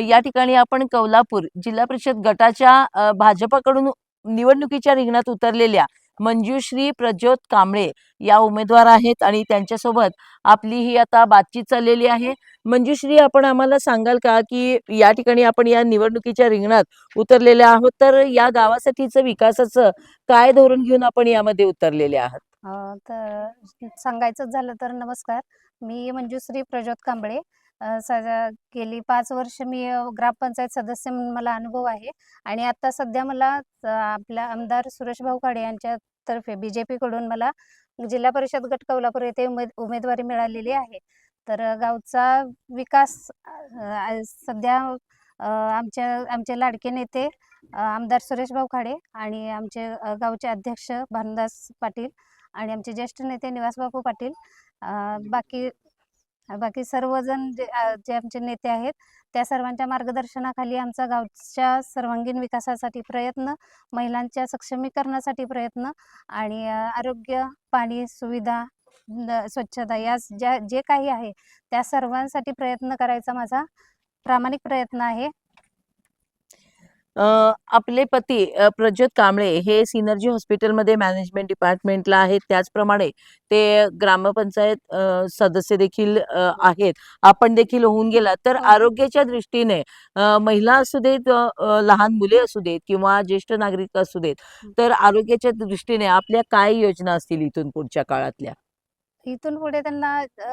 या ठिकाणी आपण कौलापूर जिल्हा परिषद गटाच्या भाजपाकडून निवडणुकीच्या रिंगणात उतरलेल्या मंजुश्री प्रज्योत कांबळे या उमेदवार आहेत आणि त्यांच्यासोबत आपली ही आता बातचीत चाललेली आहे. मंजुश्री आपण आम्हाला सांगाल का की या ठिकाणी आपण या निवडणुकीच्या रिंगणात उतरलेले आहोत तर या गावासाठीचं विकासाचं काय धोरण घेऊन आपण यामध्ये उतरलेले आहात? तर सांगायचं झालं तर नमस्कार. मी मंजुश्री प्रज्योत कांबळे. अ, गेली पाच वर्ष मी ग्रामपंचायत सदस्य म्हणून मला अनुभव आहे. आणि आता सध्या मला आपल्या आमदार सुरेश भाऊ खाडे यांच्यातर्फे बी जे पीकडून मला जिल्हा परिषद गट कोल्हापूर येथे उमेद उमेदवारी मिळालेली आहे. तर गावचा विकास सध्या आमच्या आमचे लाडके नेते आमदार सुरेश भाऊ खाडे आणि आमचे गावचे अध्यक्ष भानुदास पाटील आणि आमचे ज्येष्ठ नेते निवासबापू पाटील बाकी बाकी सर्वजण जे जे आमचे नेते आहेत त्या सर्वांच्या मार्गदर्शनाखाली आमचा गावच्या सर्वांगीण विकासासाठी प्रयत्न महिलांच्या सक्षमीकरणासाठी प्रयत्न आणि आरोग्य पाणी सुविधा स्वच्छता या ज्या जे काही आहे त्या सर्वांसाठी प्रयत्न करायचा माझा प्रामाणिक प्रयत्न आहे. आपले पती प्रज्योत कांबळे हे सिनर्जी हॉस्पिटलमध्ये मॅनेजमेंट डिपार्टमेंटला आहेत त्याचप्रमाणे ते ग्रामपंचायत सदस्य देखील आहेत आपण देखील होऊन गेला तर हो. आरोग्याच्या दृष्टीने महिला असू देत लहान मुले असू देत किंवा ज्येष्ठ नागरिक असू देत. तर आरोग्याच्या दृष्टीने आपल्या काय योजना असतील इथून पुढच्या काळातल्या इथून पुढे त्यांना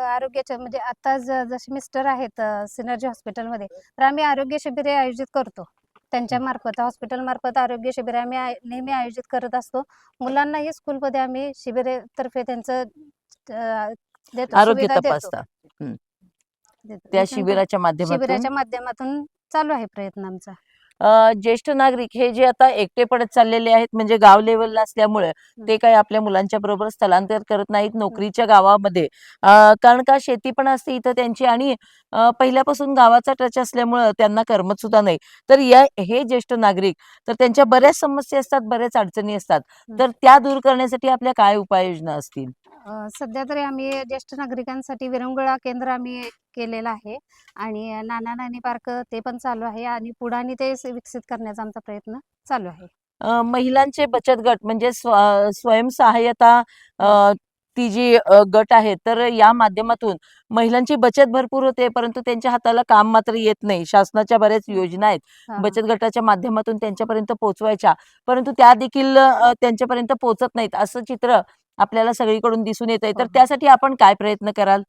आरोग्याच्या म्हणजे आता जसे मिस्टर आहेत सिनर्जी हॉस्पिटलमध्ये तर आम्ही आरोग्य शिबिरे आयोजित करतो त्यांच्या मार्फत हॉस्पिटल मार्फत आरोग्य शिबिरे आम्ही आय- नेहमी आयोजित करत असतो. मुलांनाही स्कूलमध्ये आम्ही शिबिरे तर्फे त्यांचं अ, देतो आरोग्य सुविधा देतो. तपासता. त्या शिबिराच्या माध्यमातून? शिबिराच्या माध्यमातून चालू आहे प्रयत्न आमचा. ज्येष्ठ नागरिक हे जे आता एकटे पडत चाललेले आहेत म्हणजे गाव लेवलला असल्यामुळे ते काही आपल्या मुलांच्या बरोबर स्थलांतर करत नाहीत नोकरीच्या गावामध्ये. कारण का शेती पण असते इथं त्यांची आणि पहिल्यापासून गावाचा टच असल्यामुळं त्यांना करमत सुद्धा नाही. तर या हे ज्येष्ठ नागरिक तर त्यांच्या बऱ्याच समस्या असतात बऱ्याच अडचणी असतात. तर त्या दूर करण्यासाठी आपल्या काय उपाययोजना असतील? सध्या तरी आम्ही ज्येष्ठ नागरिकांसाठी विरंगुळा केंद्र आम्ही केलेलं आहे आणि नाना नानी पार्क ते पण चालू आहे आणि पुढानी ते विकसित करण्याचा आमचा प्रयत्न चालू आहे महिलांचे बचत गट म्हणजे स्व स्वयंसहाय्यता अ, ती जी गट आहे तर या माध्यमातून महिलांची बचत भरपूर होते परंतु त्यांच्या हाताला काम मात्र येत नाही शासनाच्या बऱ्याच हं. योजना आहेत हा, हा. बचत गटाच्या माध्यमातून त्यांच्यापर्यंत पोहोचवायच्या परंतु त्या देखील त्यांच्यापर्यंत पोहोचत नाहीत असं चित्र आपल्याला सगळीकडून दिसून येत आहे तर हो. त्यासाठी आपण काय प्रयत्न कराल?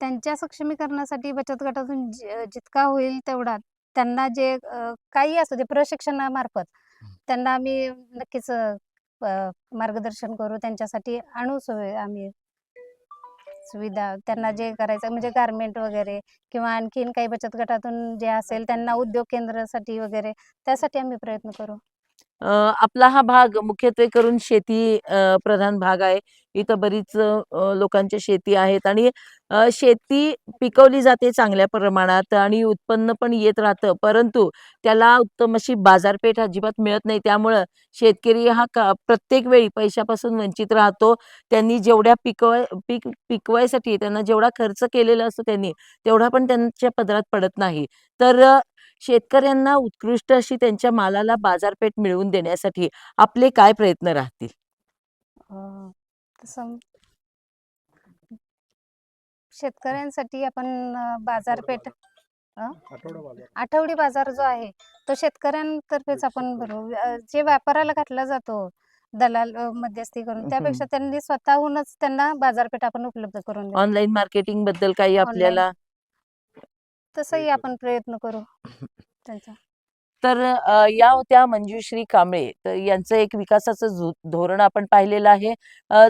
त्यांच्या सक्षमीकरणासाठी बचत गटातून जितका होईल तेवढा. त्यांना जे काही असू दे प्रशिक्षणामार्फत त्यांना आम्ही नक्कीच मार्गदर्शन करू त्यांच्यासाठी आणू आम्ही. सुविधा त्यांना जे करायचं म्हणजे गारमेंट वगैरे किंवा आणखीन काही बचत गटातून जे असेल त्यांना उद्योग केंद्रासाठी वगैरे त्यासाठी आम्ही प्रयत्न करू. आपला हा भाग मुख्यत्वे करून शेती प्रधान भाग आहे. इथं बरीच लोकांच्या शेती आहेत आणि शेती पिकवली जाते चांगल्या प्रमाणात आणि उत्पन्न पण येत राहतं. परंतु त्याला उत्तम अशी बाजारपेठ अजिबात मिळत नाही. त्यामुळं शेतकरी हा का प्रत्येक वेळी पैशापासून वंचित राहतो. त्यांनी जेवढ्या पिकवाय पीक पिकवायसाठी त्यांना जेवढा खर्च केलेला असतो त्यांनी, तेवढा पण त्यांच्या पदरात पडत नाही. तर शेतकऱ्यांना उत्कृष्ट अशी त्यांच्या मालाला बाजारपेठ मिळवून देण्यासाठी आपले काय प्रयत्न राहतील? शेतकऱ्यांसाठी आपण बाजारपेठ? आठवडी बाजार जो आहे तो शेतकऱ्यांतर्फेच आपण भरवू अ, जे व्यापाराला घातला जातो दलाल मध्यस्थी करून त्यापेक्षा त्यांनी स्वतःहूनच त्यांना बाजारपेठ आपण उपलब्ध करून ऑनलाईन मार्केटिंगबद्दल काही आपल्याला तसंही आपण प्रयत्न करू त्यांचा. तर या होत्या मंजुश्री कांबळे. तर यांचं एक विकासाचं धोरण आपण पाहिलेलं आहे.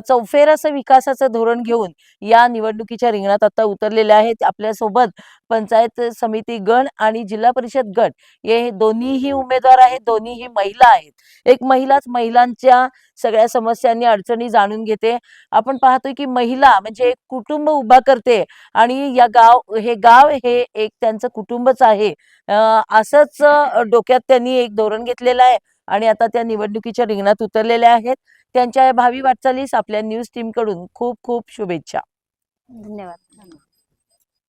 चौफेर असं विकासाचं धोरण घेऊन या निवडणुकीच्या रिंगणात आता उतरलेले आहेत. आपल्यासोबत पंचायत समिती गण आणि जिल्हा परिषद गट हे दोन्हीही उमेदवार आहेत. दोन्हीही महिला आहेत. एक महिलाच महिलांच्या सगळ्या समस्यांनी अडचणी जाणून घेते. आपण पाहतोय की महिला म्हणजे एक कुटुंब उभा करते आणि या गाव हे गाव हे एक त्यांचं कुटुंबच आहे. असंच डोक्यात त्यांनी एक धोरण घेतलेलं आहे आणि आता त्या निवडणुकीच्या रिंगणात उतरलेल्या आहेत. त्यांच्या या भावी वाटचालीस आपल्या न्यूज टीमकडून खूप खूप शुभेच्छा. धन्यवाद